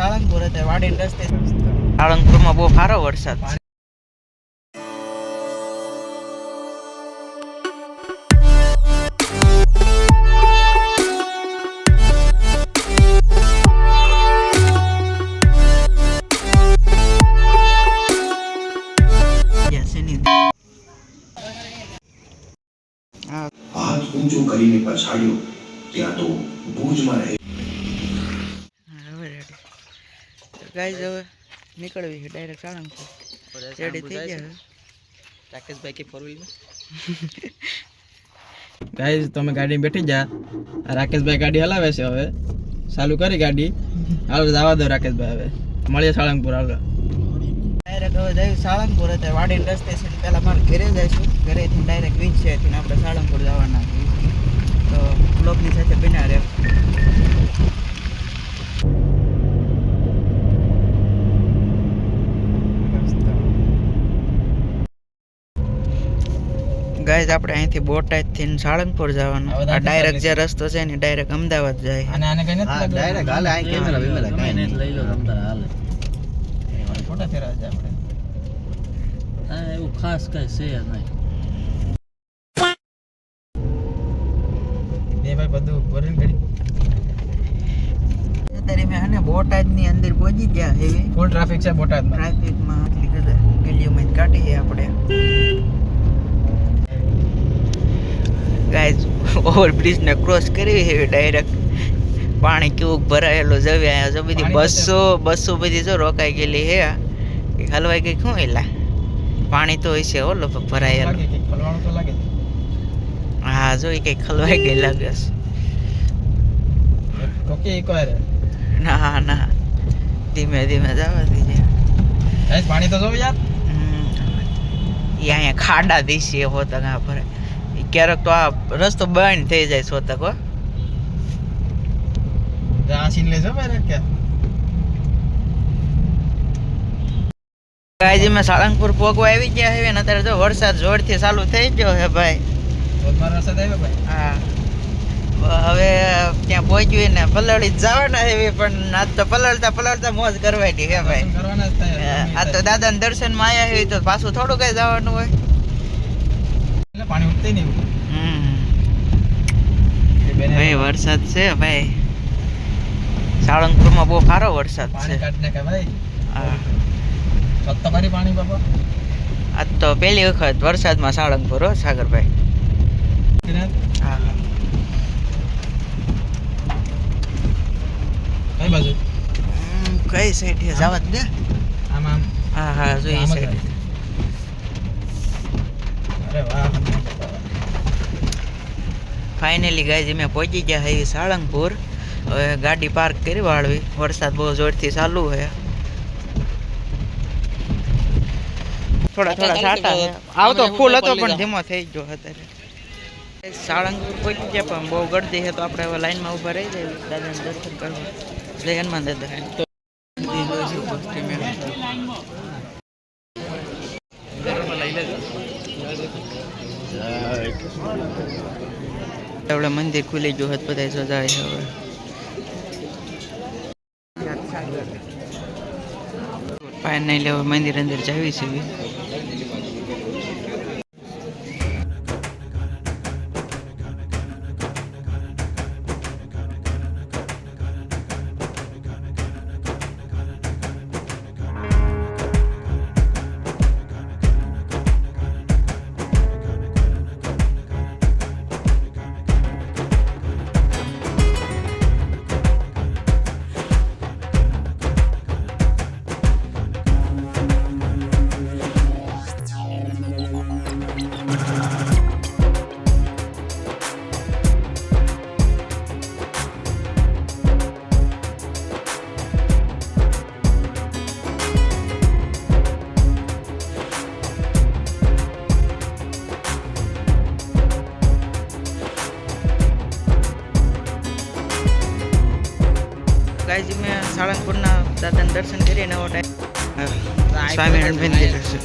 સાળંગપુર હતા વાડી રસ્તે સાળંગપુરમાં બહુ સારો વરસાદ છે. હાથ ઊંચો કરીને પછાડ્યો ત્યાં તો ભુજમાં રહે હવે રેડી ગાઈઝ હવે નીકળવી છે ડાયરેક્ટ સાળંગપુર રેડી થઈ ગયા રાકેશભાઈ કે ફોર વ્હીલર ગાઈઝ તમે ગાડી બેઠી જા રાકેશભાઈ ગાડી હલાવે છે હવે. ચાલુ કરી ગાડી. હાલો જવા દો રાકેશભાઈ હવે. મળીએ સાળંગપુર હાલો. ડાયરેક્ટ હવે જઈ સાળંગપુર હતા વાડી રસ્તે છે પહેલાં મારે ઘરે જઈશું. ઘરેથી ડાયરેક્ટ વીજ છે થી આપણે સાળંગપુર જવાના તો બ્લોગની સાથે બિના રહે. ગાઈઝ આપણે અહીંથી બોટાદથી સાળંગપુર જવાનું. આ ડાયરેક્ટ જે રસ્તો છે ને ડાયરેક્ટ અમદાવાદ જાય અને આને કઈ નથી direct હાલે, આ કેમેરા બેમેરા કઈ નથી લઈ લો અમદાવાદ હાલે. ફોટા ફેરા છે આપણે. એવું ખાસ કઈ છે નહીં. બે ભાઈ બધું ભરીને ગાડી અત્યારે મેં હે ને બોટાદની અંદર પહોંચી ગયા હેવી ફૂલ ટ્રાફિક છે બોટાદ ટ્રાફિકમાં આટલી બધા ગલીઓમાં કાઢીએ આપણે. ગાઈઝ ઓવરબ્રિજ ને ક્રોસ કરી છે ડાયરેક્ટ પાણી કેવું ભરાયેલું જવે અહીંયા જો બધી બસો બસો બધી જો રોકાઈ ગયેલી હે એ હલવાઈ ગઈ શું એલા? પાણી તો હોય છે હો ભરાયેલું. હા જો એ કઈ ખલવાઈ ગઈ લાગે છે. ના ના. ધીમે ધીમે જવા દીજે. પાણી તો જો યાર અહીંયા ખાડા દેશી હોતા ના ભરે ઈ ક્યારેક તો આ રસ્તો બંધ થઈ જાય સોતક હો. આ લેજો ભાઈ કે ગાયજી મેં સાળંગપુર પોગવા આવી ગયા હવે ને અત્યારે જો વરસાદ જોરથી ચાલુ થઈ ગયો હે ભાઈ. વરસાદ આવ્યો ભાઈ? હા. હવે ત્યાં પહોંચ્યું ને પલળી જવાના એવી પણ આજ તો પલળતા પલળતા મોજ કરવાની હે. ભાઈ આ તો દાદાના દર્શનમાં આવ્યા હોય તો પાછું થોડું કઈ જવાનું હોય. પાણી ઉઠતે નહીં ભાઈ વરસાદ છે ભાઈ. સાળંગપુરમાં બહુ સારો વરસાદ પાણી છે ભાઈ? પાણી બાપા. આજ તો પહેલી વખત વરસાદમાં સાળંગપુર હો સાગરભાઈ. હા હા. કઈ બાજુ? કઈ સાઈડ જવા દે. આમ આમ. હા હા જો એ આમ જ સાઈડ ફાઇનલી ગાય મેં પહોંચી ગયા હે સાળંગપુર. હવે ગાડી પાર્ક કરી વાળવી. વરસાદ બહુ જોરથી ચાલુ છે. થોડા થોડા સાટા આવતો ફૂલ હતો પણ ધીમો થઈ ગયો અત્યારે. સાળંગપુર પહોંચી ગયા પણ બહુ ગળદી છે તો આપણે હવે લાઈનમાં ઊભા રહી જઈએ. દાદાને દર્શન કરવા. જય હનુમાન દાદા ઈ જોઈશું પશ્ચિમ એમ. આપણે મંદિર ખુલી ગયું હતું બધા જો જાય છે નહીં લેવા હવે મંદિર અંદર જાવી છે. ગાયજી મેં સાળંગપુરના દાદાને દર્શન કરીએ નવો ટાઈમ સ્વામિનારાયણ મંદિર છે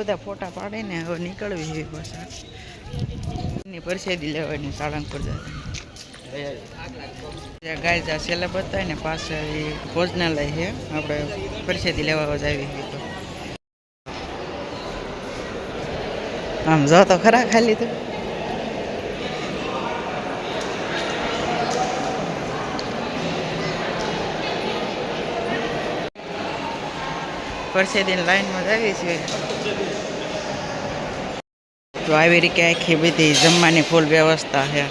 બધા ફોટા પાડીને હવે નીકળવી એવી પાછા. એની પરસેદી લેવાની સાળંગપુર જતા. ગાય જા છેલ્લે બતાય ને પાસે ભોજનાલય છે. આપણે પરસેદી લેવા જ આવી છે તો. આમ જો તો ખરા ખાલી તો. પરસેદીની લાઈનમાં જ આવી છે તો આવી રીતે આખી બધી જમવાની ફૂલ વ્યવસ્થા છે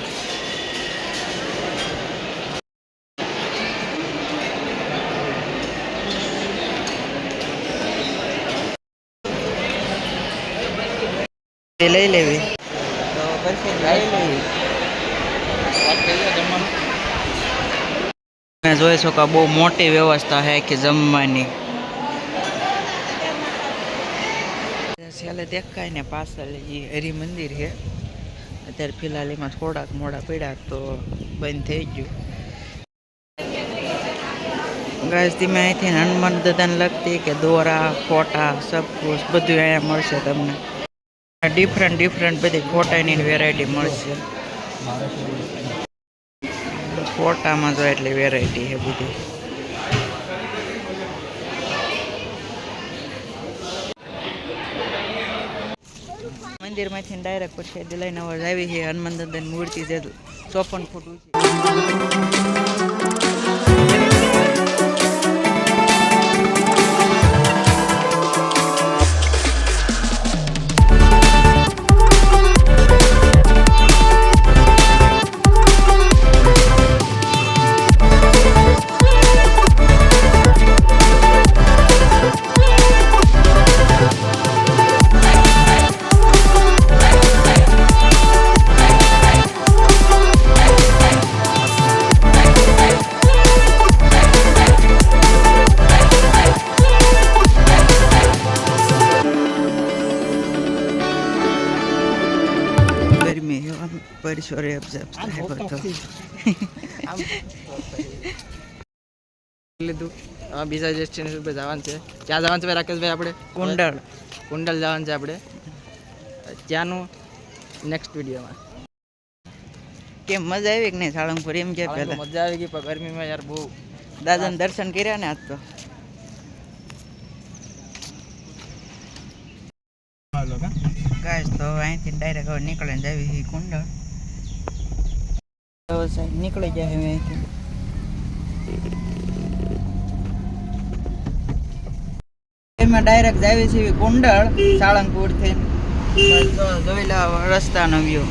એ લઈ લેવી તો પછી લઈ લેવી તમે જોઈ શકો બહુ મોટી વ્યવસ્થા છે કે જમવાની છેલ્લે દેખાય ને પાછળ એ હરિ મંદિર છે. અત્યારે ફિલહાલ એમાં થોડાક મોડા પડ્યા તો બંધ થઈ ગયું. ગાય ધીમે અહીંથી હનુમાન દાદાને લગતી કે દોરા, ફોટા સબકુશ બધું અહીંયા મળશે તમને. ડિફરન્ટ ડિફરન્ટ બધી ફોટાની વેરાયટી મળશે. ફોટામાં જો એટલી વેરાયટી છે બધી. મંદિરમાંથી ડાયરેક્ટ પછી દિલાઈ અવાજ આવી છે હનુમાન દાદાની મૂર્તિ જે ચોપન ફૂટ ઊંચી. અબજાબ થાય બધો લીધું. હવે બીજા ડેસ્ટિનેશન પર જવાનું છે. ક્યાં જવાનું છે ભાઈ રાકેશભાઈ આપણે. કુંડળ. કુંડલ જવાનું છે આપણે. ત્યાંનું નેક્સ્ટ વિડીયોમાં કેમ મજા આવી કે નહીં સાળંગપુર? એમ કે પેલા. મજા આવી ગઈ પણ ગરમીમાં યાર બહુ દાદાને દર્શન કર્યા ને આજ તો. ગાય તો અહીંથી ડાયરેક્ટ હવે નીકળીને જાવી છે કુંડળ. હવે સાહેબ નીકળી જાય હવે અહીંથી. એમાં ડાયરેક્ટ જાવી છે કુંડળ સાળંગપુરથી થી. જોઈ લો રસ્તાનો વ્યૂ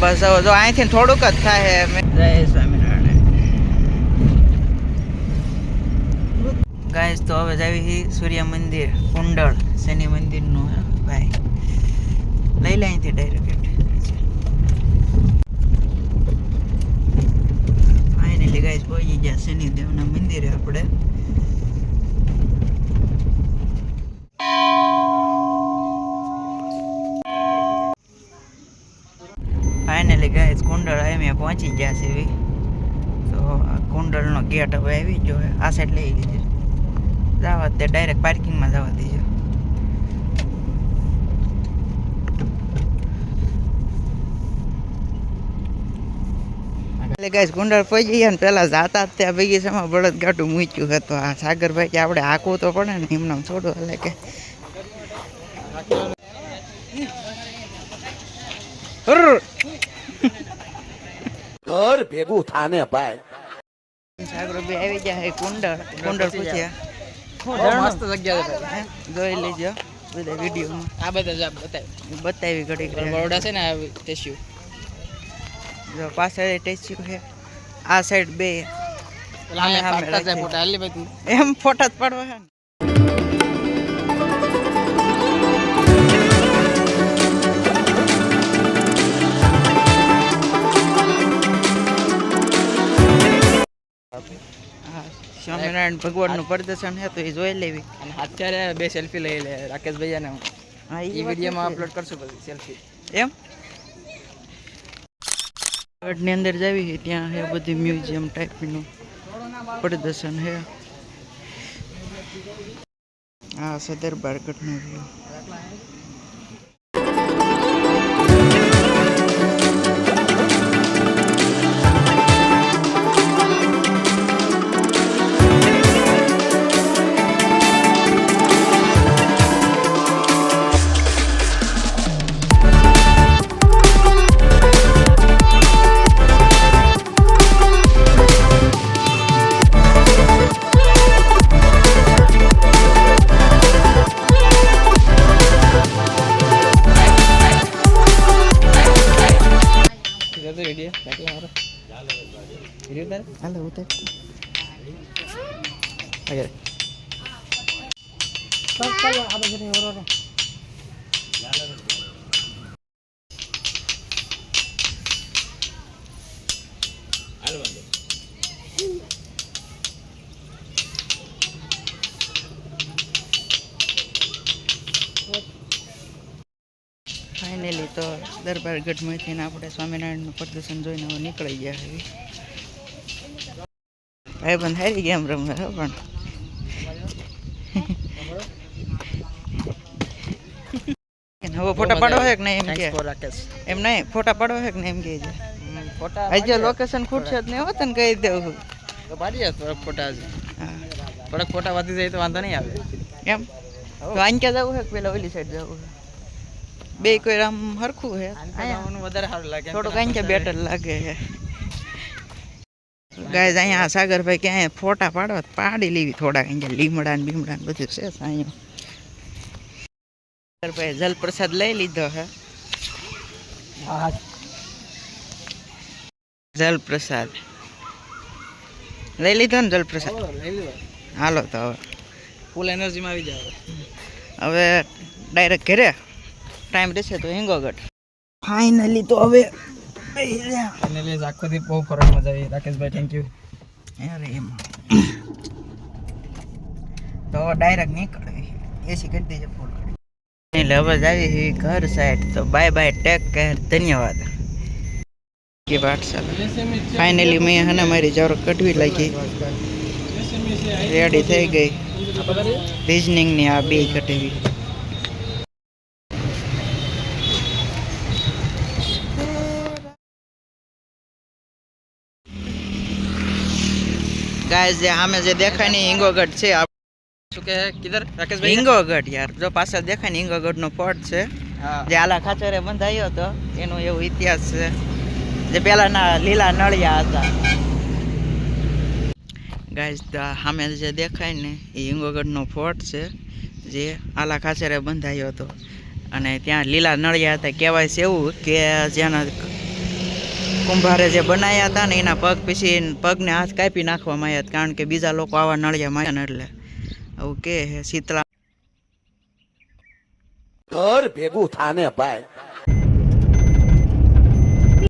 બસ હવે જો, અહીંથી થોડુંક જ થાય. જય સ્વામિનારાયણ. ગાઈસ તો હવે જાવી સૂર્ય મંદિર કુંડળ શનિ મંદિરનું ભાઈ? લઈ લે અહીંથી ડાયરેક્ટ ફાઇનલી ગાઈસ પહોંચી ગયા શનિદેવના મંદિરે આપણે. ફાઇનલી ગાઈસ કુંડળ અમે પહોંચી ગયા છે તો કુંડળનો ગેટ હવે આવી જો આ સાઈડ લઈ લીધી જવા તે ડાયરેક્ટ પાર્કિંગમાં જવા દેજો. એટલે ગાઈસ ગુંડળ પહોંચી ગયા ને પેલા જાતા જ ત્યાં બગીચામાં બળદ ગાડું મૂક્યું હતું. આ સાગરભાઈ કે આપણે હાકવું તો પડે ને એમને છોડો એટલે કે. ઘર ભેગું થાને ભાઈ. સાગરભાઈ આવી ગયા કુંડળ કુંડળ પૂછ્યા. મસ્ત જગ્યા છે ભાઈ. હે? જોઈ લેજો. બધા વિડીયોમાં. આ બધા જો બતાવી ઘડી બરોડા છે ને આ ટેસ્યુ. જો પાછળ ટેચ્યુ છે. આ સાઈડ બે. એમ ફોટા જ પાડવા છે સ્વામિનારાયણ ભગવાનનું પ્રદર્શન છે તો એ જોઈ લેવી. અને અત્યારે બે સેલ્ફી લઈ લે રાકેશભાઈ અને હું. હા એ વિડીયોમાં અપલોડ કરશું પછી સેલ્ફી એમ? ની અંદર જાવી ત્યાં હે બધી મ્યુઝિયમ ટાઈપનું. પ્રદર્શન હે. આ છે દરબારગઢનો વ્યૂ દરબારગઢમાંથી ને આપણે સ્વામિનારાયણનું પ્રદર્શન જોઈને હવે નીકળી ગયા હવે ભાઈ બંધ હારી ગયા રમે હો પણ. હવે ફોટા પાડવા છે કે નહીં એમ કે? એમ નહીં ફોટા પાડો છે કે નહીં એમ કે છે? ફોટા આજે લોકેશન ખૂટશે જ નહીં હોત ને કહી દેવું તો પાડીએ થોડાક ફોટા થોડાક ફોટા વધી જાય તો વાંધો નહીં આવે. એમ? ક્યાં જવું છે કે પેલા ઓલી સાઈડ જવું છે બે કોઈ આમ હરખું હે. અહીંયા વધારે સારું લાગે થોડુંક અહીં ક્યાં બેટર લાગે હે. ગાય અહીંયા સાગરભાઈ ક્યાંય ફોટા પાડવા પાડી લેવી થોડાક અહીંયા લીમડા ને બીમડા ને બધું છે અહીંયા. સાગરભાઈ જલપ્રસાદ લઈ લીધો હે. જલપ્રસાદ. લઈ લીધો ને જલપ્રસાદ? હાલો તો હવે. ફૂલ એનર્જીમાં આવી જાય હવે ડાયરેક્ટ ઘરે? ટાઈમ રહેશે તો હિંગોગઢ ફાઇનલી તો હવે ફાઇનલી આખો દી બહુ ફરક મજા આવી. રાકેશભાઈ થેન્ક યુ અરે એમ. તો ડાયરેક્ટ નીકળે. એસી કરી દેજે ફોન એટલે હવે આવી છે ઘર સાઈડ તો બાય બાય ટેક કેર ધન્યવાદ. કે પાઠશાલા ફાઇનલી મેં હને મારી જોર કઢવી લાગી. રેડી થઈ ગઈ. રિઝનિંગની આ બે કઢવી. ગાય જે સામે જે દેખાય ને હિંગોગઢ છે. શું કે કિધર? રાકેશભાઈ? હિંગોગઢ યાર. જો પાછળ દેખાય ને હિંગોગઢ નો ફોર્ટ છે જે આલા ખાચરે બંધાયો હતો એનો એવો ઇતિહાસ છે. જે પહેલાના લીલા નળિયા હતા. ગાઈસ સામે જે દેખાય ને એ હિંગોગઢનો ફોર્ટ છે જે આલા ખાચરે બંધાયો હતો. અને ત્યાં લીલા નળિયા હતા. કહેવાય છે એવું કે જેના કુંભારે જે બનાવ્યા હતા ને એના પગ પછી પગને હાથ કાપી નાખવામાં આવ્યા કારણ કે બીજા લોકો આવા નળિયા માર્યા ને એટલે. આવું કે શીતળા ઘર ભેગું થાને ભાઈ.